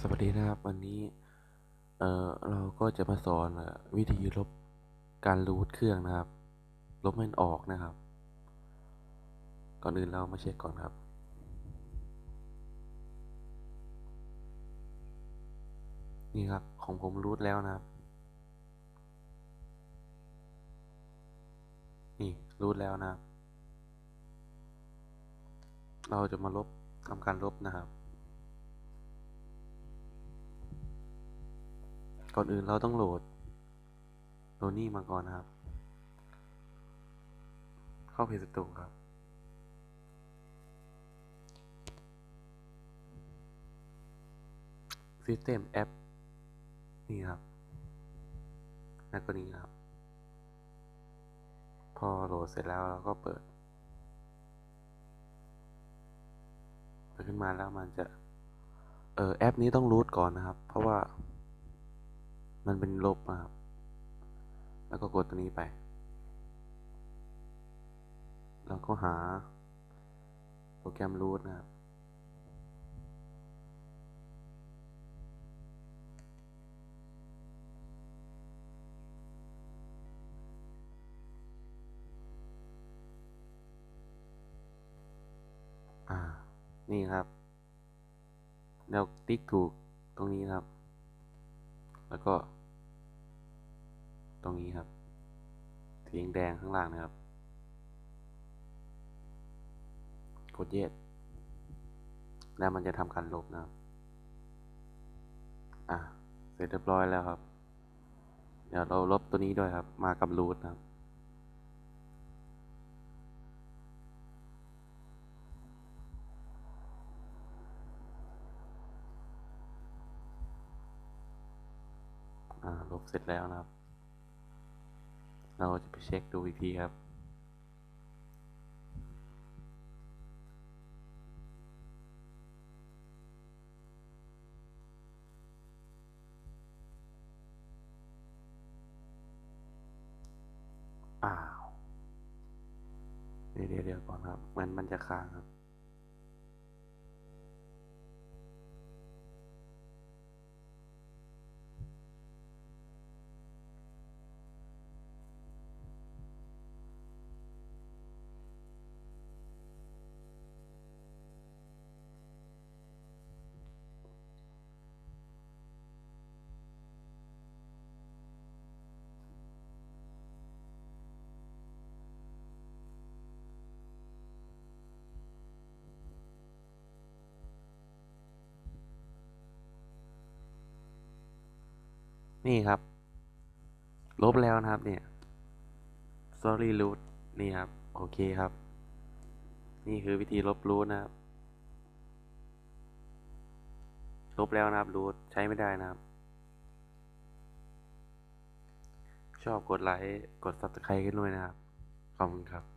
สวัสดีนะครับวันนี้ เออเราก็จะมาสอนวิธีลบการรูทเครื่องนะครับ ลบมันออกนะครับ ก่อนอื่นเรามาเช็คก่อนครับ นี่ครับของผมรูทแล้วนะครับ นี่รูทแล้วนะครับ เราจะมาลบทำการลบนะครับ ก่อนอื่นเราต้องโหลดโหลดนี่มาก่อนนะครับ เข้าเพจสตูครับ System App นี่ครับแล้วก็นี้ครับ พอโหลดเสร็จแล้วเราก็เปิดเปิดขึ้นมาแล้วมันจะ เออแอปนี้ต้องรูทก่อนนะครับ เพราะว่า มันเป็นลบนะครับ แล้วก็กดตัวนี้ไป แล้วก็หาโปรแกรมรูทนะครับอ่านี่ครับแล้วติ๊กถูกตรงนี้ครับ แล้วก็ ตรงนี้ครับสีแดงข้างล่างนะครับ กดเยสแล้วมันจะทำการลบนะครับ อะ เสร็จเรียบร้อยแล้วครับ เดี๋ยวเราลบตัวนี้ด้วยครับ มากับรูทนะครับ อ่า ลบเสร็จแล้วนะครับ เราจะไปเช็คดูอีกทีครับ อ้าว เดี๋ยวเดี๋ยวเดี๋ยวก่อนครับ มันมันจะค้างครับ นี่ครับ ลบแล้วนะครับเนี่ย sorry root นี่ครับ โอเคครับ นี่คือวิธีลบรูทนะครับ ลบแล้วนะครับรูทใช้ไม่ได้นะครับ ชอบกดไลค์ กด subscribe กันด้วยนะครับ ขอบคุณครับ